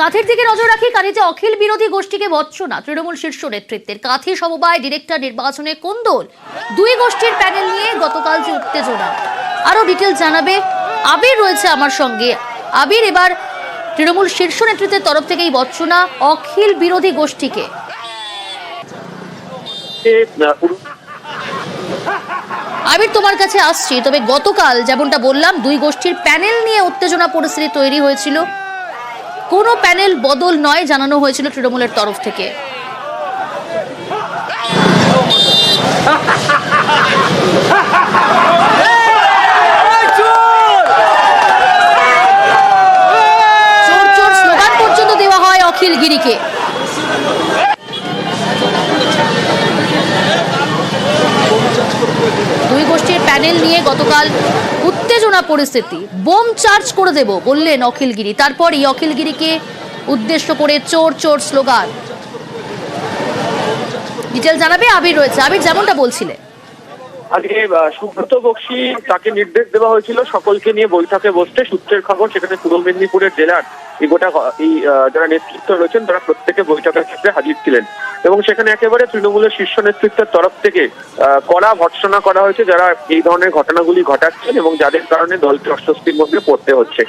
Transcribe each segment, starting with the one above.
কাঁথির দিকে নজর রাখি কাঁথিতে অখিল বিরোধী গোষ্ঠীকে ভৎসনা তৃণমূল শীর্ষ নেতৃত্বের কাঁথি সমবায় ডিরেক্টর নির্বাচনে কোন্দল দুই গোষ্ঠীর প্যানেল নিয়ে গতকাল যে উত্তেজনা। আরও ডিটেল জানাবে আবির রয়েছে আমার সঙ্গে। আবির এবার তৃণমূল শীর্ষ নেতৃত্বের তরফ থেকে এই বৎসনা অখিল বিরোধী গোষ্ঠীকে। আবির তোমার কাছে আসছি তবে গতকাল যেমনটা বললাম দুই গোষ্ঠীর প্যানেল নিয়ে উত্তেজনা পরিস্থিতি তৈরি হয়েছিল। কোনো প্যানেল বদল নয় জানানো হয়েছিল তৃণমূলের তরফ থেকে। গিরিকে। দুই গোষ্ঠীর প্যানেল নিয়ে গতকাল উত্তেজনা পরিস্থিতি। বোম চার্জ করে দেব, বললেন অখিলগিরি। তারপরই অখিলগিরিকে উদ্দেশ্য করে চোর চোর স্লোগান। ডিটেল জানাবে আবির রয়েছে। আবির, যেমনটা বলছিলে আজকে সুব্রত বক্সি তাকে নির্দেশ দেওয়া হয়েছিল সকলকে নিয়ে বৈঠকে বসতে। সূত্রের খবর সেখানে পূর্ব মেদিনীপুরের জেলার এই গোটা এই যারা নেতৃত্ব রয়েছেন, তারা প্রত্যেকে ক্ষেত্রে হাজির ছিলেন। এবং সেখানে একেবারে তৃণমূলের শীর্ষ নেতৃত্বের তরফ থেকে কড়া ভর্সনা করা হয়েছে যারা এই ধরনের ঘটনাগুলি ঘটাচ্ছেন এবং যাদের কারণে দলকে অস্বস্তির মধ্যে পড়তে হচ্ছে।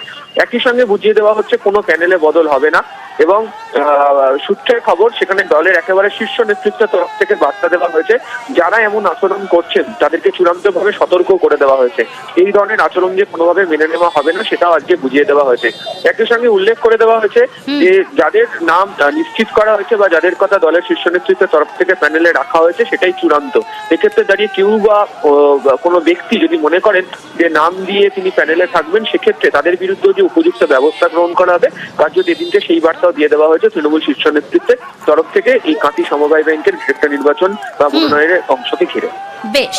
একই সঙ্গে বুঝিয়ে দেওয়া হচ্ছে কোনো প্যানেলে বদল হবে না। এবং আহ, সূত্রের খবর সেখানে দলের একেবারে শীর্ষ নেতৃত্বের তরফ থেকে বার্তা দেওয়া হয়েছে যারা এমন আচরণ করছেন তাদেরকে চূড়ান্তভাবে সতর্ক করে দেওয়া হয়েছে। এই ধরনের আচরণ যে কোনোভাবে মেনে নেওয়া হবে না সেটাও আজকে বুঝিয়ে দেওয়া হয়েছে। একই সঙ্গে উল্লেখ করে দেওয়া হয়েছে যে যাদের নাম নিশ্চিত করা হয়েছে বা যাদের কথা দলের শীর্ষ নেতৃত্বের তরফ থেকে প্যানেলে রাখা হয়েছে সেটাই চূড়ান্ত। এক্ষেত্রে দাঁড়িয়ে কেউ বা কোনো ব্যক্তি যদি মনে করেন যে নাম দিয়ে তিনি প্যানেলে থাকবেন সেক্ষেত্রে তাদের বিরুদ্ধে যে উপযুক্ত ব্যবস্থা গ্রহণ করা হবে কার্য এদিনকে সেই বার্তাও দিয়ে দেওয়া হয়েছে তৃণমূল শীর্ষ নেতৃত্বের তরফ থেকে এই কাঁথি সমবায় ব্যাংকের গ্রেপ্তার নির্বাচন বা মনোনয়নের অংশকে ঘিরে। বেশ।